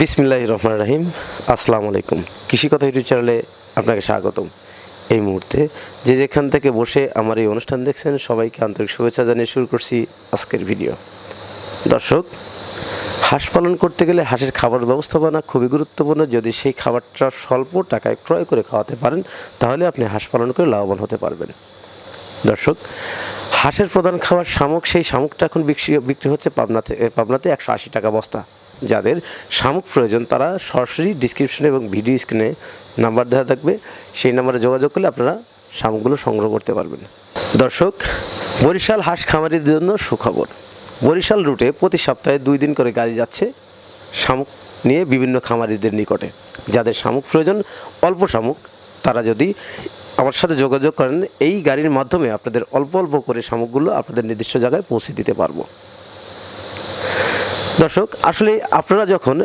বিসমিল্লাহ রহমান রাহিম। আসসালামু আলাইকুম। কৃষি কথা ইউটিউব চ্যানেলে আপনাকে স্বাগতম। এই মুহূর্তে যে যেখান থেকে বসে আমার এই অনুষ্ঠান দেখছেন, সবাইকে আন্তরিক শুভেচ্ছা জানিয়ে শুরু করছি আজকের ভিডিও। দর্শক, হাঁস পালন করতে গেলে হাঁসের খাবার ব্যবস্থাপনা খুবই গুরুত্বপূর্ণ। যদি সেই খাবারটা স্বল্প টাকায় ক্রয় করে খাওয়াতে পারেন, তাহলে আপনি হাঁস পালন করে লাভবান হতে পারবেন। দর্শক, হাঁসের প্রধান খাবার শামুক। সেই শামুকটা এখন বিক্রি বিক্রি হচ্ছে পাবনাতে পাবনাতে একশো আশি টাকা বস্তা। যাদের শামুক প্রয়োজন, তারা সরাসরি ডিসক্রিপশনে এবং ভিডিও স্ক্রিনে নাম্বার দেওয়া থাকবে। সেই নাম্বারে যোগাযোগ করলে আপনারা শামুকগুলো সংগ্রহ করতে পারবেন। দর্শক, বরিশাল হাঁস খামারিদের জন্য সুখবর। বরিশাল রুটে প্রতি সপ্তাহে দুই দিন করে গাড়ি যাচ্ছে শামুক নিয়ে বিভিন্ন খামারিদের নিকটে। যাদের শামুক প্রয়োজন, অল্প শামুক, তারা যদি আমার সাথে যোগাযোগ করেন, এই গাড়ির মাধ্যমে আপনাদের অল্প অল্প করে শামুকগুলো আপনাদের নির্দিষ্ট জায়গায় পৌঁছে দিতে পারব। দর্শক, আসলে আপনারা যখন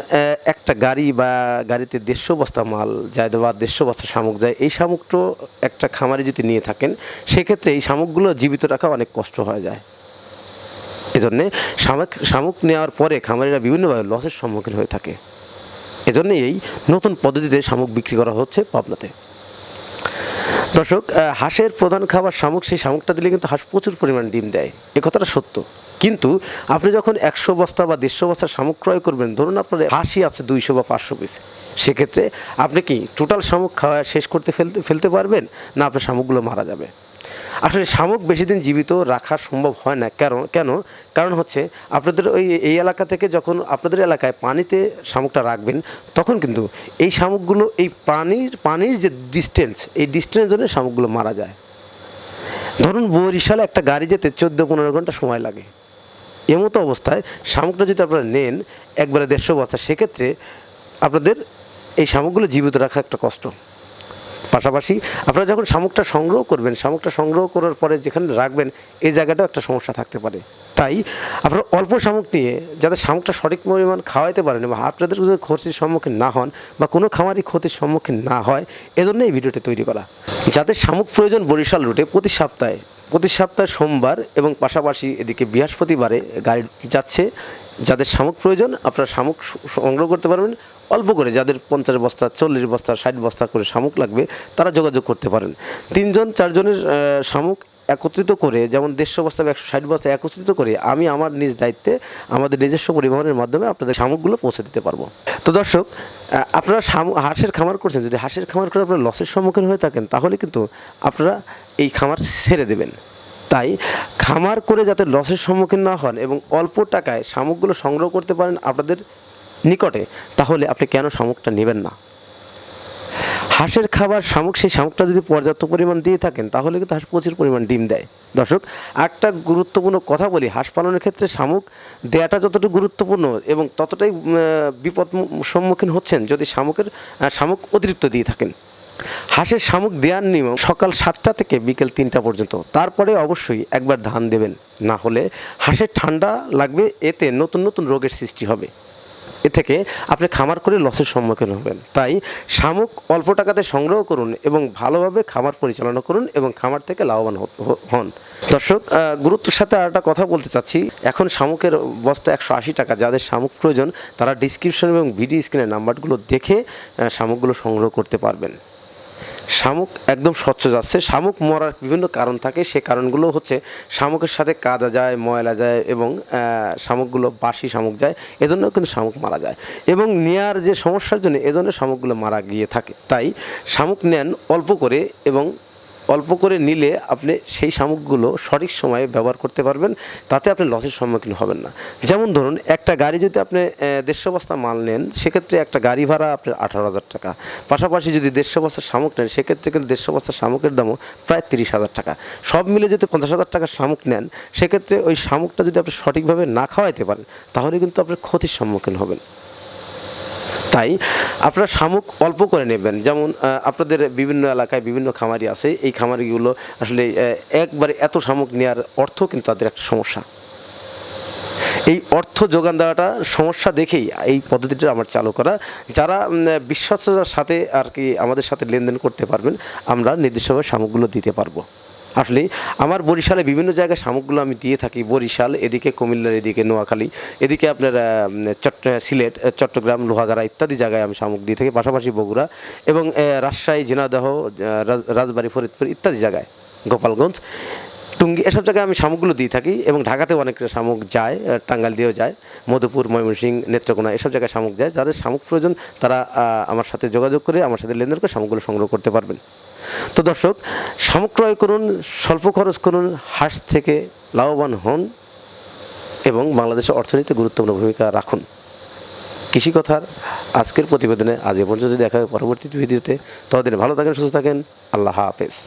একটা গাড়ি বা গাড়িতে দেড়শো বস্তা মাল যায় বা দেড়শো বস্তা শামুক যায়, এই শামুকটা একটা খামারে যদি নিয়ে থাকেন, সেক্ষেত্রে এই শামুকগুলো জীবিত রাখা অনেক কষ্ট হয়ে যায়। এজন্যে শামুক শামুক নেওয়ার পরে খামারিরা বিভিন্নভাবে লসের সম্মুখীন হয়ে থাকে। এজন্য এই নতুন পদ্ধতিতে শামুক বিক্রি করা হচ্ছে পাবনাতে। দর্শক হাঁসের প্রধান খাবার শামুক, সেই শামুকটা দিলে কিন্তু হাঁস প্রচুর পরিমাণ ডিম দেয়। এ কথাটা সত্য। কিন্তু আপনি যখন একশো বস্তা বা দেড়শো বস্তা শামুক ক্রয় করবেন, ধরুন আপনার হাঁসই আছে দুইশো বা পাঁচশো পিস সেক্ষেত্রে আপনি কি টোটাল শামুক খাওয়া শেষ করতে ফেলতে ফেলতে পারবেন না আপনার শামুকগুলো মারা যাবে? আসলে শামুক বেশি দিন জীবিত রাখা সম্ভব হয় না কারণ কেন? কারণ হচ্ছে আপনাদের ওই, এই এলাকা থেকে যখন আপনাদের এলাকায় পানিতে শামুকটা রাখবেন, তখন কিন্তু এই শামুকগুলো, এই পানির পানির যে ডিস্টেন্স এই ডিস্টেন্স জন্য শামুকগুলো মারা যায়। ধরুন বরিশালে একটা গাড়ি যেতে চোদ্দ পনেরো ঘণ্টা সময় লাগে। এমতো অবস্থায় শামুকটা যদি আপনারা নেন একবারে দেড়শো বস্তা, সেক্ষেত্রে আপনাদের এই শামুকগুলো জীবিত রাখা একটা কষ্ট। পাশাপাশি আপনারা যখন শামুকটা সংগ্রহ করবেন শামুকটা সংগ্রহ করার পরে যেখানে রাখবেন, এই জায়গাটাও একটা সমস্যা থাকতে পারে। তাই আপনারা অল্প শামুক নিয়ে যাতে শামুকটা সঠিক পরিমাণ খাওয়াইতে পারেন এবং আপনাদের যদি ক্ষতির সম্মুখীন না হন বা কোনো খামারই ক্ষতির সম্মুখীন না হয় এজন্য এই ভিডিওটি তৈরি করা। যাদের শামুক প্রয়োজন বরিশাল রুটে প্রতি সপ্তাহে প্রতি সপ্তাহে সোমবার এবং পাশাপাশি এদিকে বৃহস্পতিবারে গাড়ি যাচ্ছে। যাদের শামুক প্রয়োজন, আপনারা শামুক সংগ্রহ করতে পারবেন। অল্প করে, যাদের পঞ্চাশ বস্তা, চল্লিশ বস্তা, ষাট বস্তা করে শামুক লাগবে, তারা যোগাযোগ করতে পারেন। তিনজন, চারজনের শামুক একত্রিত করে, যেমন দেড়শো বস্তা বা একশো ষাট বস্তা একত্রিত করে, আমি আমার নিজ দায়িত্বে আমাদের নিজস্ব পরিবহনের মাধ্যমে আপনাদের শামুকগুলো পৌঁছে দিতে পারব। তো দর্শক আপনারা হাঁসের খামার করছেন, যদি হাঁসের খামার করে আপনারা লসের সম্মুখীন হয়ে থাকেন, তাহলে কিন্তু আপনারা এই খামার ছেড়ে দেবেন। তাই খামার করে যাতে লসের সম্মুখীন না হন এবং অল্প টাকায় শামুকগুলো সংগ্রহ করতে পারেন আপনাদের নিকটে, তাহলে আপনি কেন শামুকটা নেবেন না? হাঁসের খাবার শামুক, সেই শামুকটা যদি পর্যাপ্ত পরিমাণ দিয়ে থাকেন, তাহলে কিন্তু হাঁস প্রচুর পরিমাণ ডিম দেয়। দর্শক, একটা গুরুত্বপূর্ণ কথা বলি, হাঁস পালনের ক্ষেত্রে শামুক দেয়াটা যতটুকু গুরুত্বপূর্ণ এবং ততটাই বিপদ সম্মুখীন হচ্ছেন যদি শামুকের শামুক অতিরিক্ত দিয়ে থাকেন। হাঁসের শামুক দেওয়ার নিয়ম সকাল সাতটা থেকে বিকেল তিনটা পর্যন্ত। তারপরে অবশ্যই একবার ধান দেবেন। না হলে হাঁসের ঠান্ডা লাগবে, এতে নতুন নতুন রোগের সৃষ্টি হবে। এ থেকে আপনি খামার করে লসের সম্মুখীন হবেন। তাই শামুক অল্প টাকাতে সংগ্রহ করুন এবং ভালোভাবে খামার পরিচালনা করুন এবং খামার থেকে লাভবান হন। দর্শক গুরুত্বের সাথে আর একটা কথা বলতে চাচ্ছি। এখন শামুকের বস্তা একশো আশি টাকা, যাদের শামুক প্রয়োজন তারা ডিসক্রিপশন এবং ভিডিও স্ক্রিনের নাম্বারগুলো দেখে শামুকগুলো সংগ্রহ করতে পারবেন। শামুক একদম স্বচ্ছ যাচ্ছে। শামুক মরার বিভিন্ন কারণ থাকে। সে কারণগুলো হচ্ছে শামুকের সাথে কাদা যায়, ময়লা যায় এবং শামুকগুলো বাসি শামুক যায়। এজন্য কিন্তু শামুক মারা যায়। এবং নেয়ার যে সমস্যার জন্য এজন্য শামুকগুলো মারা গিয়ে থাকে। তাই শামুক নেন অল্প করে এবং অল্প করে নিলে আপনি সেই শামুকগুলো সঠিক সময়ে ব্যবহার করতে পারবেন, তাতে আপনি লসের সম্মুখীন হবেন না। যেমন ধরুন, একটা গাড়ি যদি আপনি দেড়শো বস্তা মাল নেন, সেক্ষেত্রে একটা গাড়ি ভাড়া আপনার আঠারো হাজার টাকা। পাশাপাশি যদি দেড়শো বস্তা শামুক নেন, সেক্ষেত্রে কিন্তু দেড়শো বস্তা শামুকের দামও প্রায় তিরিশ হাজার টাকা। সব মিলে যদি পঞ্চাশ হাজার টাকার শামুক নেন, সেক্ষেত্রে ওই শামুকটা যদি আপনি সঠিকভাবে না খাওয়াইতে পারেন, তাহলে কিন্তু আপনার ক্ষতির সম্মুখীন হবেন। তাই আপনারা শামুক অল্প করে নেবেন। যেমন আপনাদের বিভিন্ন এলাকায় বিভিন্ন খামারি আছে। এই খামারিগুলো আসলে একবারে এত শামুক নেওয়ার অর্থ কিন্তু তাদের একটা সমস্যা। এই অর্থ যোগান দেওয়াটা সমস্যা দেখেই এই পদ্ধতিটা আমার চালু করা। যারা উম, বিশ্বস্ততার সাথে আর কি আমাদের সাথে লেনদেন করতে পারবেন আমরা নির্দিষ্টভাবে শামুকগুলো দিতে পারব। আসলে আমার বরিশালে বিভিন্ন জায়গায় শামুকগুলো আমি দিয়ে থাকি। বরিশাল, এদিকে কুমিল্লার, এদিকে নোয়াখালী, এদিকে আপনার চট্ট, সিলেট চট্টগ্রাম, লোহাগাড়া ইত্যাদি জায়গায় আমি শামুক দিয়ে থাকি, পাশাপাশি বগুড়া এবং রাজশাহী ঝিনাদহ রাজবাড়ী, ফরিদপুর ইত্যাদি জায়গায়, গোপালগঞ্জ, টুঙ্গি, এসব জায়গায় আমি শামুকগুলো দিয়ে থাকি এবং ঢাকাতেও অনেক শামুক যায় টাঙ্গাল দিয়েও যায়, মধুপুর, ময়মনসিংহ, নেত্রকোনা, এসব জায়গায় শামুক যায়। যাদের শামুক প্রয়োজন তারা আমার সাথে যোগাযোগ করে, আমার সাথে লেনদেন করে শামুকগুলো সংগ্রহ করতে পারবেন। তো দর্শক সামক্রয় করুন, স্বল্প খরচ করুন, হাঁস থেকে লাভবান হন এবং বাংলাদেশের অর্থনীতিতে গুরুত্বপূর্ণ ভূমিকা রাখুন। কৃষি কথার আজকের প্রতিবেদনে আজ এ পর্যন্ত দেখা হবে পরবর্তী ভিডিওতে। ততদিন ভালো থাকেন, সুস্থ থাকেন। আল্লাহ হাফেজ।